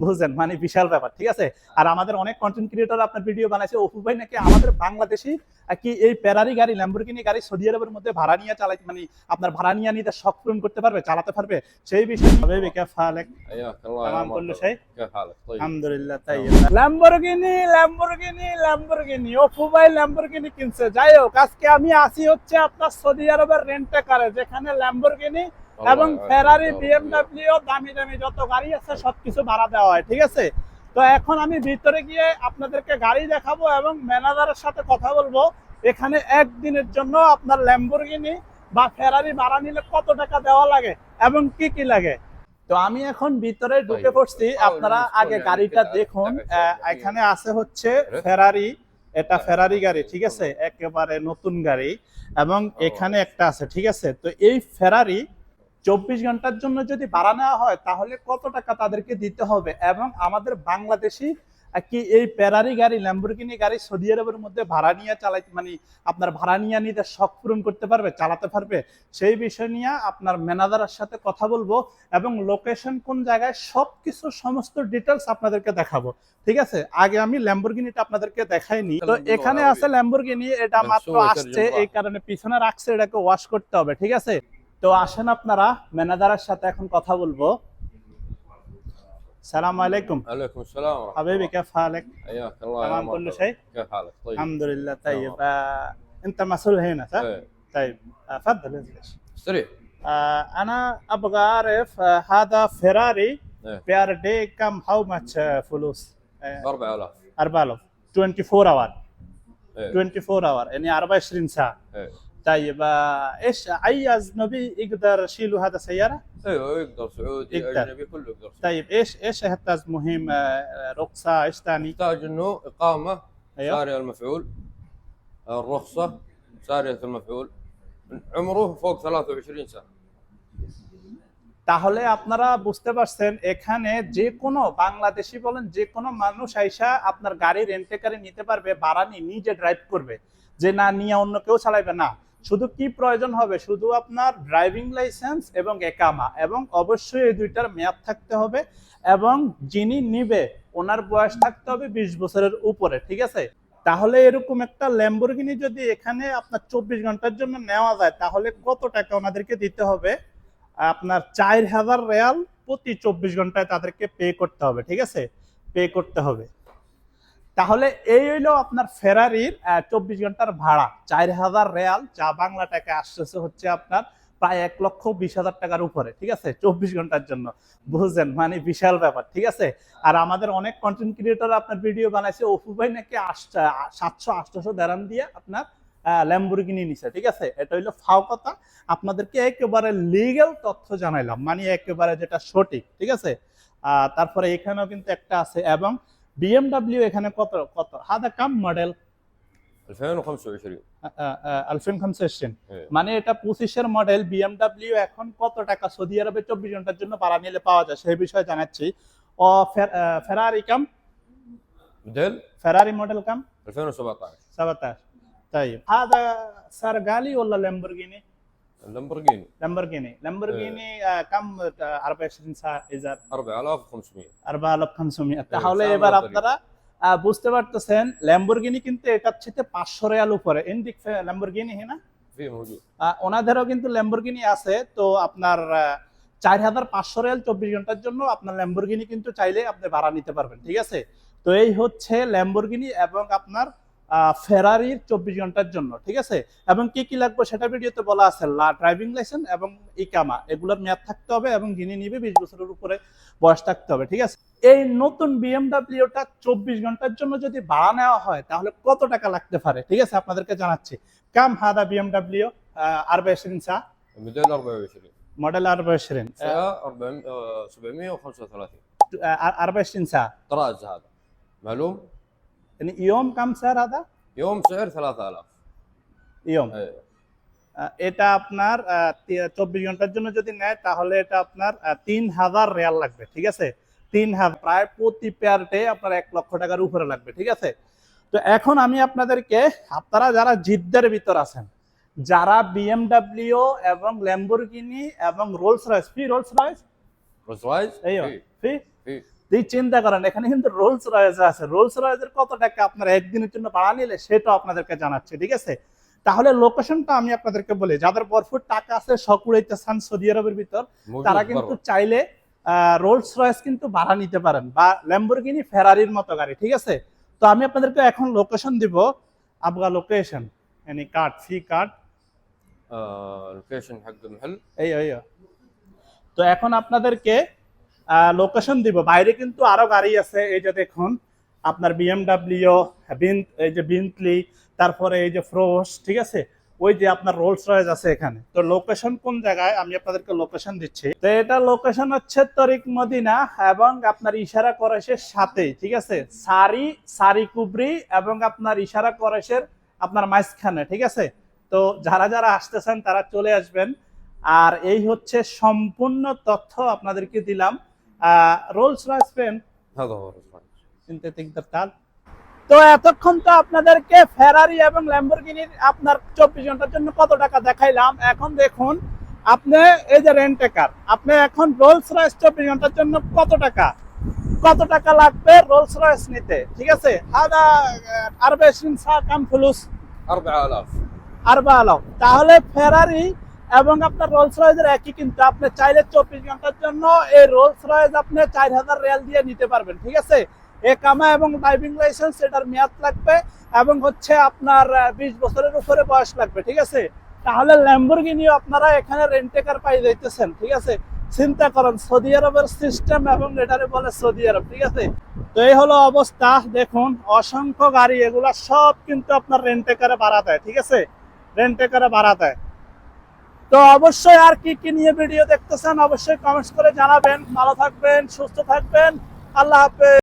বুঝছেন? মানে বিশাল ব্যাপার ঠিক আছে? আর আমাদের অনেক কন্টেন্ট ক্রিয়েটর আপনার ভিডিও বানাইছে। অপু ভাই নাকি আমাদের বাংলাদেশি কি এই প্যারারি গাড়ি ল্যাম্বরগিনি গাড়ি সৌদি আরবের মধ্যে ভাড়া নিয়ে চালাই মানে আপনার ভাড়া নিয়ে নিতে শখ পূরণ করতে পারবে চালাতে পারবে? সেই বিষয়ে আলহামদুলিল্লাহ তাই ল্যাম্বরগিনি ল্যাম্বরগিনি ল্যাম্বরগিনি অপু ভাই ল্যাম্বরগিনি কিনছে। যাই হোক আজকে আমি আসি হচ্ছে আপনার সৌদি আরবের রেন্টে কারে যেখানে ল্যাম্বরগিনি এবং ফেরারি বিএমডাব্লিউ দামি দামি যত গাড়ি আছে সবকিছু ভাড়া দেওয়া হয় ঠিক আছে? তো এখন আমি ভিতরে গিয়ে আপনাদেরকে গাড়ি দেখাবো এবং ম্যানেজারের সাথে কথা বলব। এখানে একদিনের জন্য আপনার ল্যাম্বরগিনি বা ফেরারি ভাড়া নিলে কত টাকা দেওয়া লাগে এবং কি কি লাগে? তো আমি এখন ভিতরে ঢুকে পড়ছি। আপনারা আগে গাড়িটা দেখুন। এখানে আছে হচ্ছে ফেরারি এটা ফেরারি গাড়ি ঠিক আছে? একেবারে নতুন গাড়ি এবং এখানে একটা আছে ঠিক আছে? তো এই ফেরারি চব্বিশ ঘণ্টার জন্য যদি ভাড়া নেওয়া হয় তাহলে কত টাকা তাদেরকে দিতে হবে? এবং আমাদের বাংলাদেশি কি এই ফেরারি গাড়ি ল্যাম্বরগিনি গাড়ি সৌদি আরবের মধ্যে ভাড়া নিয়ে চালাই মানে আপনার ভাড়া নিয়ে নিতে শখ পূরণ করতে পারবে চালাতে পারবে? সেই বিষয় নিয়ে আপনার ম্যানেজারের সাথে কথা বলব এবং লোকেশন কোন জায়গায় সবকিছু সমস্ত ডিটেলস আপনাদেরকে দেখাবো। ঠিক আছে? আগে আমি ল্যাম্বরগিনিটা আপনাদেরকে দেখাইনি। তো এখানে আছে ল্যাম্বরগিনি এটা মাত্র আসছে এই কারণে পিছনে রাখছে এটাকে ওয়াশ করতে হবে। ঠিক আছে? তো আসেন আপনারা ম্যানেজারের সাথে এখন কথা বলবো সালাম আলাইকুম عليكم السلام ورحمه حبيبي الله كيف حالك حياك الله يا تمام كل مرحبا. شيء كيف حالك طيب الحمد لله طيب تمام. آه انت مسؤول هنا صح إيه. طيب آه، تفضل انزل استريح آه انا ابغى اعرف آه هذا فيراري إيه. بير دي كم هاو ماتش فلوس آه 4000 4000 24 اور ايه 24 اور يعني 24 ساعه ايه طيب آه ايش اي اجنبي يقدر يشيلوا هذا سياره ايوه يقدر سعودي يقدر. اجنبي كله يقدر طيب ايش ايش يحتاج مهم آه رخصه ايش ثاني يحتاج انه اقامه ايوه ساريه المفعول الرخصه ساريه المفعول عمره فوق 23 سنه তাহলে আপনারা বুঝতে পারছেন এখানে যে কোনো বাংলাদেশি বলেন যে কোনো মানুষ আইসা আপনার গাড়ি রেন্টে গাড়ি নিতে পারবে ভাড়া নিয়ে নিজে ড্রাইভ করবে যে না নিয়ে অন্য কেউ চালাবে না শুধু কি প্রয়োজন হবে? শুধু আপনার ড্রাইভিং লাইসেন্স এবং একামা এবং অবশ্যই এই দুইটার মেয়াদ থাকতে হবে এবং যিনি নিবে, ওনার বয়স থাকতে হবে বিশ বছরের উপরে, ঠিক আছে? তাহলে এরকম একটা ল্যাম্বরগিনি যদি এখানে আপনার চব্বিশ ঘণ্টার জন্য নেওয়া যায়, তাহলে কত টাকা ওনাদেরকে দিতে হবে? আপনার চার হাজার রেয়াল প্রতি চব্বিশ ঘন্টায় তাদেরকে পে করতে হবে, ঠিক আছে? পে করতে হবে। তাহলে এই হইল আপনার ফেরারির চব্বিশ ঘণ্টার ভাড়া। চার হাজার রেয়াল যা বাংলা টাকা আসতেছে হচ্ছে আপনার প্রায় এক লক্ষ বিশ হাজার টাকার উপরে, ঠিক আছে? চব্বিশ ঘণ্টার জন্য। বুঝছেন? মানে বিশাল ব্যাপার, ঠিক আছে? আর আমাদের অনেক কন্টেন্ট ক্রিয়েটর আপনার ভিডিও বানাইছে। অপু ভাই নাকি সাতশো, আটশোশো দেরাম দিয়ে আপনার ল্যাম্বরগিনি নিছে, ঠিক আছে? এটা হইল ফাও কথা। আপনাদেরকে একেবারে লিগ্যাল তথ্য জানাইলাম। মানে একেবারে যেটা সঠিক, ঠিক আছে? তারপরে এখানেও কিন্তু একটা আছে। এবং বিএমডাব্লিউ এখানে কত কত হাদা কাম মডেল 2025 আলফিন খামসেশন إيه. মানে এটা পঁচিশের মডেল বিএমডাব্লিউ এখন কত টাকা সৌদি আরবে চব্বিশ ঘন্টার জন্য ভাড়া নিলে পাওয়া যায় সেই বিষয়ে জানাচ্ছি ও ফেরারি কাম موديل ফেরারি মডেল কাম 2017 17 طيب هذا صار غالي ولا لامبورجيني اللامبورجيني لامبورجيني لامبورجيني آه، كم آه، 24 ساعه اذا 4500 4500 তাহলে সামনে এবার তৈরি। আপনারা আহ, বুঝতে পারতেছেন ল্যাম্বরগিনি কিন্তু এটার চেয়ে পাঁচশো রিয়াল উপরে ইন্ডিক ল্যাম্বরগিনি হ্যাঁ না في موجود আহ, ওনাদেরও কিন্তু ল্যাম্বরগিনি আছে তো আপনার চার হাজার পাঁচশো রিয়াল চব্বিশ ঘন্টার জন্য আপনার ল্যাম্বরগিনি কিন্তু চাইলে আপনি ভাড়া নিতে পারবেন ঠিক আছে তো এই হচ্ছে ল্যাম্বরগিনি এবং আপনার ফেরারির চব্বিশ ঘন্টার জন্য ঠিক আছে এবং কি কি লাগবে সেটা ভিডিওতে বলা আছে ড্রাইভিং লাইসেন্স এবং ইকামা এগুলোর মেয়াদ থাকতে হবে এবং যিনি নিবে বিশ বছরের উপরে বয়স থাকতে হবে ঠিক আছে এই নতুন বিএমডাব্লিউটা চব্বিশ ঘন্টার জন্য যদি ভাড়া নেওয়া হয় তাহলে কত টাকা লাগতে পারে ঠিক আছে আপনাদেরকে জানাচ্ছি কাম হাদা বিএমডাব্লিউ আর বাইশরিন সা موديل 24 موديل 24 فئه 400 آه، 735 আর বাইশরিন সা طراز هذا معلوم يعني يوم كم سعر هذا يوم سعر 3000 يوم ايه আহ, এটা আপনার চব্বিশ ঘন্টার জন্য যদি নেয় তাহলে এটা আপনার আহ, তিন হাজার রিয়াল লাগবে ঠিক আছে তিন হাজার প্রায় প্রতি পেয়ারটে আপনার এক লক্ষ টাকার উপরে লাগবে ঠিক আছে তো এখন আমি আপনাদেরকে আপনারা যারা জিদ্দের ভিতর আছেন যারা বিএমডাব্লিউ এবং ল্যাম্বরগিনি এবং রোলস রয়েস ফি রোলস রয়েস روز رايز ايوه في ফি في এই চিন্তা করেন এখানে কিন্তু রোলস রয়েস আছে রোলস রয়েসের কত টাকা আপনারা একদিনের জন্য ভাড়া নিলে সেটাও আপনাদেরকে জানাচ্ছে ঠিক আছে তাহলে লোকেশনটা আমি আপনাদেরকে বলি যাদের বরফুট টাকা আছে সকুড়াইতে চান সৌদি আরবের ভিতর موجود তারা কিন্তু برا চাইলে রোলস রয়েস কিন্তু ভাড়া নিতে পারেন বা ল্যাম্বরগিনি ফেরারির মতো গাড়ি ঠিক আছে তো আমি আপনাদেরকে এখন লোকেশন দিব আবগা location any card fee card آه، اللوكيشن حق المحل এই এই তো এখন আপনাদেরকে লোকেশন দিব। বাইরে কিন্তু আরও গাড়ি আছে, এই যে দেখুন, আপনার বিএমডাব্লিউ এই যে বিন্টলি তারপরে এই যে ফ্রোস ঠিক আছে? ওই যে আপনার রোলস রয়েস আছে এখানে। তো লোকেশন কোন জায়গায়? আমি আপনাদেরকে লোকেশন দিচ্ছি। তো এটা লোকেশন হচ্ছে তরিক মদিনা এবং আপনার ইশারা করেশের সাথে ঠিক আছে? সারি সারি কুবরি এবং আপনার ইশারা করেশের আপনার মাঝখানে, ঠিক আছে? তো যারা যারা আসতেছেন তারা চলে আসবেন। আর এই হচ্ছে সম্পূর্ণ তথ্য আপনাদেরকে দিলাম। রোলস রয়েস পেন সিনথেটিক দরকার তো এতক্ষণ তো আপনাদেরকে ফেরারি এবং ল্যাম্বরগিনির আপনার চব্বিশ ঘণ্টার জন্য কত টাকা দেখাইলাম। এখন দেখুন আপনি এই যে রেন্টেকার আপনি এখন রোলস রয়েস চব্বিশ ঘণ্টার জন্য কত টাকা? কত টাকা লাগবে রোলস রয়েস নিতে? ঠিক আছে? হাদা আরবে সিনসা কাম ফুলুস। আরবা আলাফ। আরবা আলাফ। তাহলে ফেরারি এবং আপনার রোলস রয়েজের একই কিন্তু, আপনি চাইলে চব্বিশ ঘণ্টার জন্য এই রোলস রয়েজ আপনি চার হাজার রেল দিয়ে নিতে পারবেন, ঠিক আছে? এ কামা এবং ড্রাইভিং লাইসেন্স এটার মেয়াদ লাগবে এবং হচ্ছে আপনার বিশ বছরের উপরে বয়স লাগবে, ঠিক আছে? তাহলে ল্যাম্বরগিনিও আপনারা এখানে রেন্টেকার পাই যাইতেছেন, ঠিক আছে? চিন্তা করেন, সৌদি আরবের সিস্টেম এবং এটারে বলে সৌদি আরব, ঠিক আছে? তো এই হলো অবস্থা, দেখুন, অসংখ্য গাড়ি, এগুলা সব কিন্তু আপনার রেন্টেকারে ভাড়া দেয়, ঠিক আছে? রেন্টেকারে ভাড়া দেয়। তো অবশ্যই আর কি কি নিয়ে ভিডিও দেখতেছেন অবশ্যই কমেন্টস করে জানাবেন। ভালো থাকবেন, সুস্থ থাকবেন। আল্লাহ হাফেজ।